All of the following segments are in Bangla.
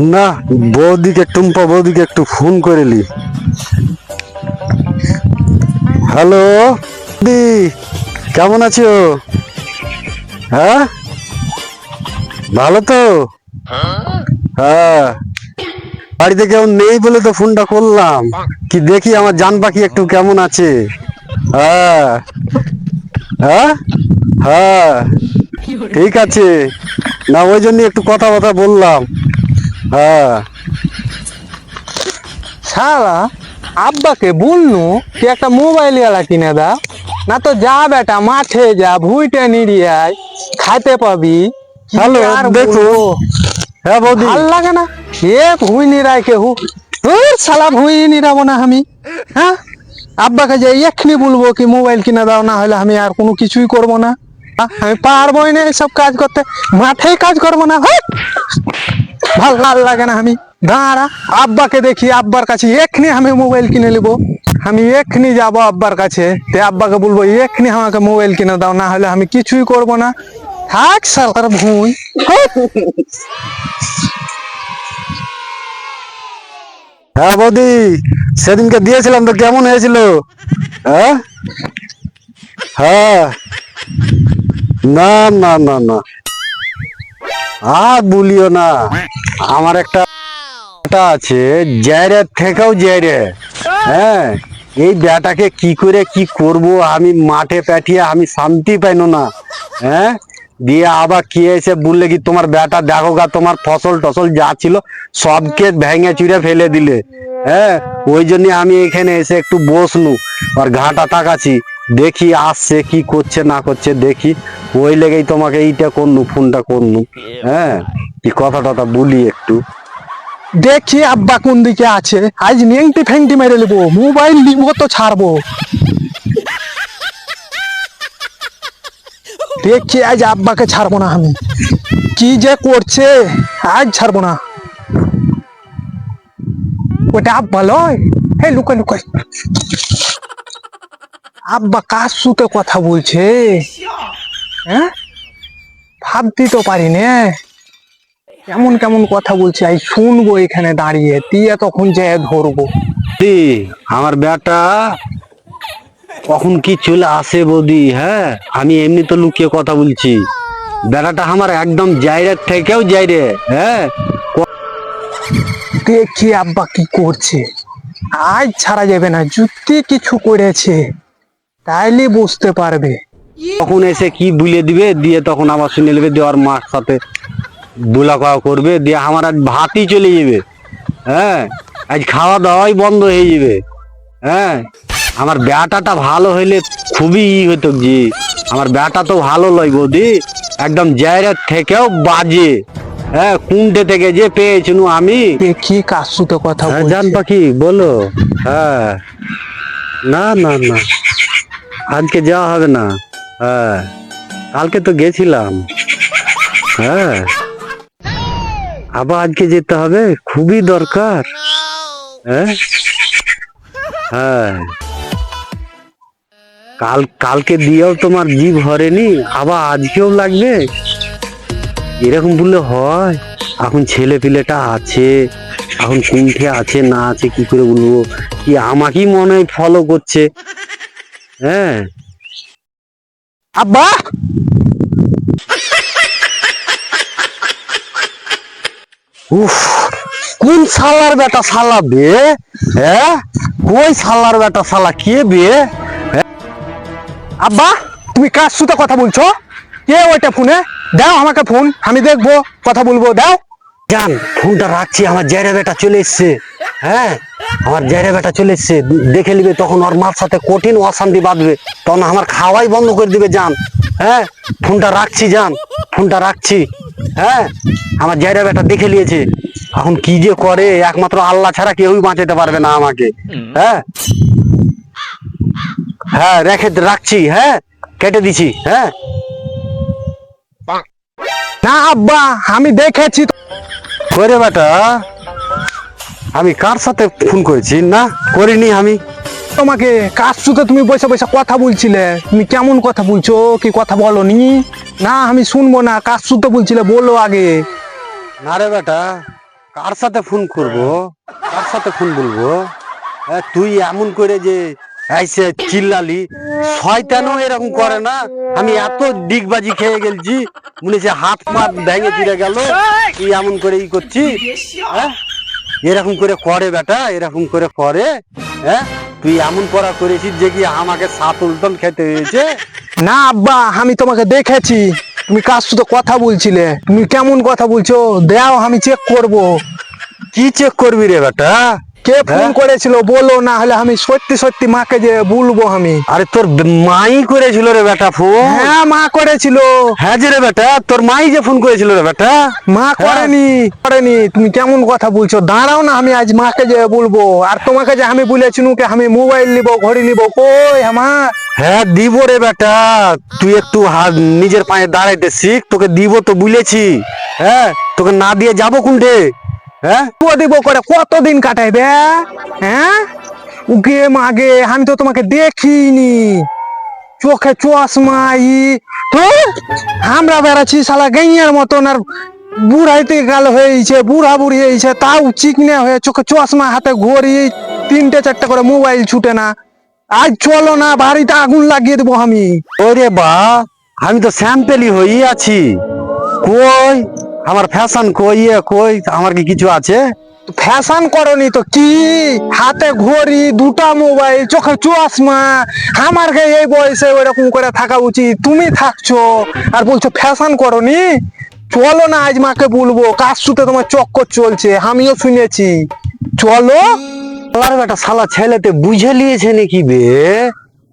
না, বৌদিকে, টুম্পা বৌদিকে একটু ফোন করে লি হ্যালো? দি কেমন আছো? হ্যাঁ? ভালো তো? হ্যাঁ। বাড়িতে কেউ নেই বলে তো ফোনটা করলাম। কি দেখি আমার জান পাখি একটু কেমন আছে? হ্যাঁ। হ্যাঁ? হ্যাঁ। ঠিক আছে। না, ওই জন্য একটু কথা কথা বললাম। হ্যাঁ। শালা আব্বাকে বলনু কি একটা মোবাইল এলা কিনে দাও না তো যা বেটা মাঠে যা ভুইটে নিড়িয়ে আয় খাইতে পাবি। হ্যালো দেখো? হ্যাঁ বৌদি। ভালো লাগে না? এ ভুই নিরায় কেহু? তোর শালা ভুই নিরাবো না আমি। হ্যাঁ? আব্বাকে যে এক্ষুনি বলব কি মোবাইল কিনে দাও না হলে আমি আর কোনো কিছুই করব না। আমি পারবোই না এইসব কাজ করতে। মাঠেই কাজ করব না হ্যাঁ? ভালো ভালো লাগে না আমি। দাঁড়া, আব্বাকে দেখি, আব্বার কাছে। এক্ষুনি আমি মোবাইল কিনে নেব। আমি এক্ষুনি যাব আব্বার কাছে। তে আব্বাকে বলব, এক্ষুনি আমাকে মোবাইল কিনে দাও, না হলে আমি কিছুই করব না। থাক সালার ভুঁই হ্যাঁ বৌদি, সেদিনকে দিয়েছিলাম তো, কেমন হয়েছিল? হ্যাঁ? হ্যাঁ। না না না না। আর বলিও না। আমার একটা আছে জায়রে থেকেও জায়রে হ্যাঁ এই ব্যাটাকে কি করে কি করব আমি মাঠে পাঠিয়ে আমি শান্তি পাইনো না। হ্যাঁ দিয়ে আবার কি এসে বললে কি তোমার ব্যাটা দেখো গা, তোমার ফসল টসল যা ছিল সবকে ভেঙে চুরে ফেলে দিলে। হ্যাঁ ওই জন্য আমি এখানে এসে একটু বসলু আর ঘাটা তাকাছি দেখি আসছে, কি করছে, না করছে, দেখি। ওই লেগেই তোমাকে এইটা করনু, ফোনটা করনু। হ্যাঁ কি কথা টথা বলি একটু। দেখি আব্বা কোন দিকে আছে। আজ নেংটি ফেংটি মেরে নেব, মোবাইল নিবো তো ছাড়বো। দেখছি আজ আব্বাকে ছাড়বো না আমি। কি যে করছে, আজ ছাড়বো না। ওটা আব্বা লয়। হে লুকাই লুকাই আব্বা কার সুতে কথা বলছে? হ্যাঁ? ভাবতে তো পারি না কেমন কেমন কথা বলছে? আই শুনব এখানে দাঁড়িয়ে। দিয়ে তখন যে ধরবো। আমার বেটা কখন কি চলে আসে বৌদি হ্যাঁ? আমি এমনি তো লুকিয়ে কথা বলছি। বেড়াটা আমার একদম জায়রে থেকেও জায়রে হ্যাঁ? দেখি আব্বা কি করছে। আজ ছাড়া যাবে না যুক্তি কিছু করেছে। তাইলে বুঝতে পারবে। তখন এসে কি বুলে দিবে দিয়ে তখন আবার শুনে নেবে দেওয়ার মার সাথে বুলা খাওয়া করবে দিয়ে আমার আজ ভাতই চলে যাবে। হ্যাঁ? আজ খাওয়া দাওয়াই বন্ধ হয়ে যাবে। হ্যাঁ? আমার ব্যাটাটা ভালো হইলে খুবই ই হতো জি। আমার ব্যাটা তো ভালো লয় বৌদি। একদম জায়গা থেকেও বাজে। হ্যাঁ? কুন্টে থেকে যে পেয়েছিনু আমি। দেখি কার সাথে কথা হ্যাঁ জান পাখি বলো। হ্যাঁ। না না না। আজকে যাওয়া হবে না। হ্যাঁ কালকে তো গেছিলাম। হ্যাঁ আবার আজকে যেতে হবে? খুবই দরকার। হ্যাঁ হ্যাঁ। কাল, কালকে দিয়েও তোমার জীব হরেনি আবার আজকেও লাগবে? এরকম বললে হয়? এখন ছেলে পিলেটা আছে, এখন কুণ্ঠে আছে, না আছে, কি করে বলব? কি আমাকেই মনে হয় ফলো করছে। হ্যাঁ। আব্বা! উফ, কোন সালার বেটা সালা বে? হ্যাঁ? কই সালার বেটা সালা কে বে? আব্বা, তুমি কার সাথে কথা বলছো? কে ওইটা ফোনে? দাও আমাকে ফোন, আমি দেখব, কথা বলব, দাও। জান, ফোনটা রাখছি, আমার জায়রা বেটা চলে এসছে। হ্যাঁ? আমার জায়রা বেটা চলে এসছে। দেখে নিবে, তখন ওর মার সাথে কঠিন অশান্তি বাঁধবে। তখন আমার খাওয়াই বন্ধ করে দিবে, জান। হ্যাঁ? ফোনটা রাখছি, জান। ফোনটা রাখছি। হ্যাঁ? আমার জায়রা বেটা দেখে নিয়েছে। এখন কি যে করে, একমাত্র আল্লাহ ছাড়া কেউই বাঁচাতে পারবে না আমাকে। হ্যাঁ? হ্যাঁ রেখে রাখছি হ্যাঁ? কেটে দিছি হ্যাঁ? না, আব্বা, আমি দেখেছি। করে বেটা আমি কার সাথে ফোন করেছি না? করিনি আমি। তোমাকে কার সাথে তুমি বসে বসে কথা বলছিলে? তুমি কেমন কথা বলছো? কি কথা বলো নি না আমি শুনব না। কার সাথে বলছিলে? বলো আগে। না রে বেটা কার সাথে ফোন করব? কার সাথে ফোন বলব? তুই এমন করে যে আইসে চিল্লালি শয়তানও এরকম করে না। আমি এত ডিগবাজি খেয়ে গেলছি মনে হচ্ছে হাত পাত ভেঙে চিড়ে গেল। তুই এমন করে ই করছি হ্যাঁ? এরকম করে করে বেটা এরকম করে করে হ্যাঁ? তুই এমন করা করেছিস যে কি আমাকে সাত উল্টন খেতে হয়েছে? না আব্বা আমি তোমাকে দেখেছি। তুমি কার সাথে কথা বলছিলে? তুমি কেমন কথা বলছো? দাও আমি চেক করব। কি চেক করবি রে বেটা? কে ফোন হ্যাঁ? করেছিল বলো না হলে আমি সত্যি সত্যি মাকে যে বলব আমি। আরে তোর মাই করেছিল রে বেটা ফোন? হ্যাঁ মা করেছিল। হ্যাঁ যে রে বেটা তোর মাই যে ফোন করেছিল রে বেটা? মা হ্যাঁ। করেনি করেনি। তুমি কেমন কথা বলছো? দাঁড়াও না আমি আজ মাকে যে বলব। আর তোমাকে যে আমি বলেছি নুকে আমি মোবাইল নিব ঘড়ি নিব কই আমার? হ্যাঁ দিব রে বেটা। তুই একটু হাত নিজের পায়ে দাঁড়াইতে শিখ তোকে দিব তো বলেছি। হ্যাঁ তোকে না দিয়ে যাব কোনটে? হ্যাঁ? দিব করে কতদিন কাটাইবে? হ্যাঁ? উগে মাগে, আমি তো তোমাকে দেখিনি। চোখে চশমা ই হ্যাঁ? আমরা বেড়াচ্ছি সালা গাইয়ার মতন আর বুড়াইতে গেল হয়েছে, বুড়া বুড়ি হয়েছে, তাও চিকনে হয়ে চোখে চশমা হাতে ঘড়ি, তিনটে চারটে করে মোবাইল ছুটে না। আজ চলো না, বাড়িতে আগুন লাগিয়ে দেবো আমি। ওরে বা আমি তো স্যাম্পেলই হই আছি। কই? আমার ফ্যাশন কই এ কই, আমার কি কিছু আছে? ফ্যাশন করনি তো কি? হাতে ঘড়ি, দুটা মোবাইল চোখে চশমা। আমার গায়ে এই বয়সে ওইরকম করে থাকা উচিত। তুমি থাকছো আর বলছো ফ্যাশন করনি? চলো না, আজ মাকে বলব। কাজ সুতে তোমার চক্কর চলছে? আমিও শুনেছি। চলো। শালার বেটা শালা ছেলেতে বুঝে নিয়েছে নাকি বে?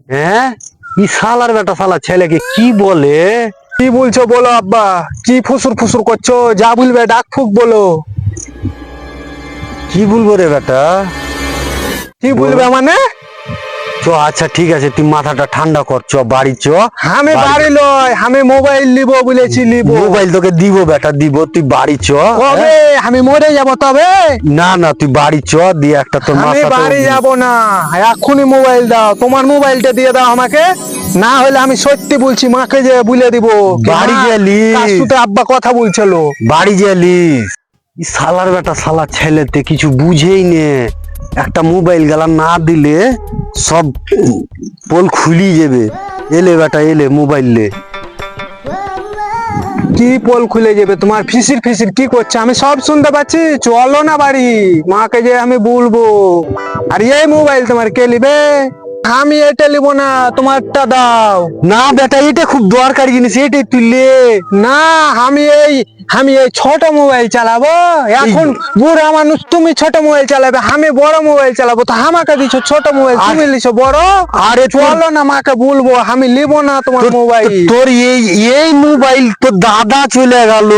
হ্যাঁ? ই শালার বেটা শালা ছেলেকে কি বলে? কি বলছো বলো আব্বা? কি ফুসুর ফুসুর করছ? যা বলবে ডাক ফুক বলো। কি বলব রে বেটা? কি বলবে মানে? চ আচ্ছা ঠিক আছে তুই মাথাটা ঠান্ডা কর চ বাড়ি চ। আমি বাড়ি লয় আমি মোবাইল নিব বলেছি নিব। মোবাইল তোকে দিব বেটা দিব তুই বাড়ি চ কবে? আমি মরে যাব তবে? না না তুই বাড়ি চ দিয়ে একটা তোর আমি বাড়ি যাব না। এক্ষুনি মোবাইল দাও তোমার মোবাইলটা দিয়ে দাও আমাকে। না হলে আমি সত্যি বলছি মাকে যে বলে দিব। বাড়ি গেলি? কার সাথে আব্বা কথা বলছিল? বাড়ি গেলিস সালার বেটা শালা ছেলেতে কিছু বুঝেই নে। একটা মোবাইল গেলা না দিলে সব পোল খুলি যাবে। এলে বেটা এলে মোবাইল লে। কি পোল খুলে যাবে? তোমার ফিসির ফিসির কি করছে? আমি সব শুনতে পাচ্ছি। চলো না বাড়ি। মাকে যে আমি বলব। আর এই মোবাইল তোমার কে নিবে আমি এটা নিব না তোমারটা দাও। না বেটা এটা খুব দরকারি জিনিস এটাই তুই লে না আমি এই আমি এই ছোট মোবাইল চালাবো? এখন বুড়া মানুষ তুমি ছোট মোবাইল চালাবে আমি বড় মোবাইল চালাবো তো আমাকে দিছো ছোট মোবাইল তুমি লিছো বড়? আরে চলো না মাকে বলব আমি নিব না তোমার মোবাইল। তোর এই এই মোবাইল তোর দাদা চলে গেল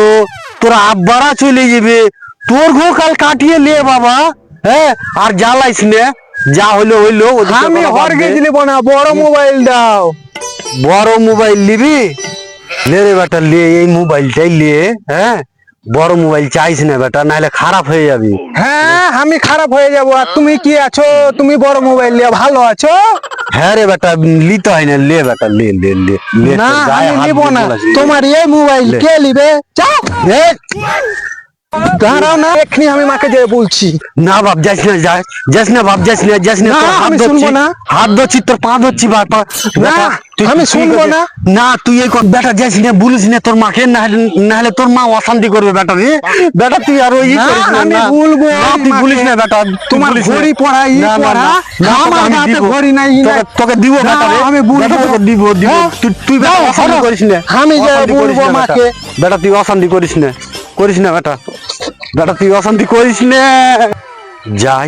তোর আব্বারা চলে যাবে তোর ঘো কাল কাটিয়ে লে বাবা হ্যাঁ? আর জ্বালাইস না যা হইল হইল আমি হরগে দে। না বড় মোবাইল দাও। বড় মোবাইল নিবি রে বেটা লিয়ে এই মোবাইলটাই লে হ্যাঁ? বড় মোবাইল চাইস না বেটা নাহলে খারাপ হয়ে যাবি। হ্যাঁ আমি খারাপ হয়ে যাব। আর তুমি কি আছো? তুমি বড় মোবাইল নিয়ে ভালো আছো? হ্যাঁ রে বেটা লিতে হয় না লে বেটা লে লে লে না আমি নিব না। তোমার এই মোবাইল কে নিবে? এ, দাঁড়াও না এক্ষুনি আমি মাকে যে বলছি। না বাপ যাস না যাস যাস না বাপ যাস না যাস না আমি শুনব না। হাত ধরছি তোর পা ধরছি বাপা না, আমি শুনব না। না তুই এই বেটা যাস না বলিস না তোর মাকে না হলে- তোর মা অশান্তি করবে বেটা রে। বেটা তুই আর ওই করিস না আমি বলব না তুই বলিস না বেটা তোমার ঘড়ি পড়া, ই না, না, আমার হাতে ঘড়ি নাই, তোকে- তোকে দিব বেটা রে। আমি বলব। তোকে দিব দিব। হ্যাঁ? তুই তুই বেটা অশান্তি করিস না। আমি যে বলব মাকে। বেটা তুই অশান্তি করিস না। করিস না বেটা। বেটা তুই অশান্তি করিস না। যাই।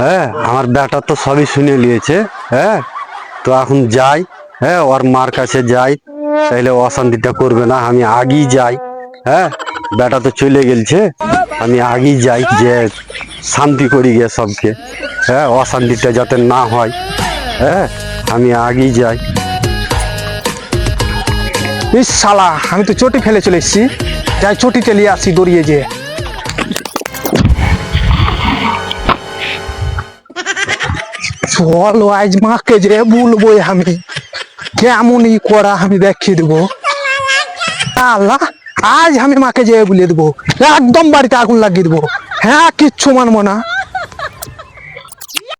হ্যাঁ আমার বেটা তো সবই শুনে নিয়েছে হ্যাঁ। তো এখন যাই হ্যাঁ ওর মার কাছে যাই। তাইলে অশান্তিটা করবে না আমি আগেই যাই হ্যাঁ। বেটা তো চলে গেলছে আমি আগেই যাই যে শান্তি করি গে সবকে হ্যাঁ অশান্তিটা যাতে না হয় হ্যাঁ আমি আগেই যাই। ইস শালা আমি তো চটি ফেলে চলে এসেছি। যাই চটি চালিয়ে আসি দড়িয়ে যে চলো আজ মাকে যে বলব আমি কেমন ই করা আমি দেখিয়ে দেবো। আল্লাহ, আজ আমি মাকে যে বলে দেবো, একদম বাড়িতে আগুন লাগিয়ে দেবো। হ্যাঁ কিচ্ছু মানবো না।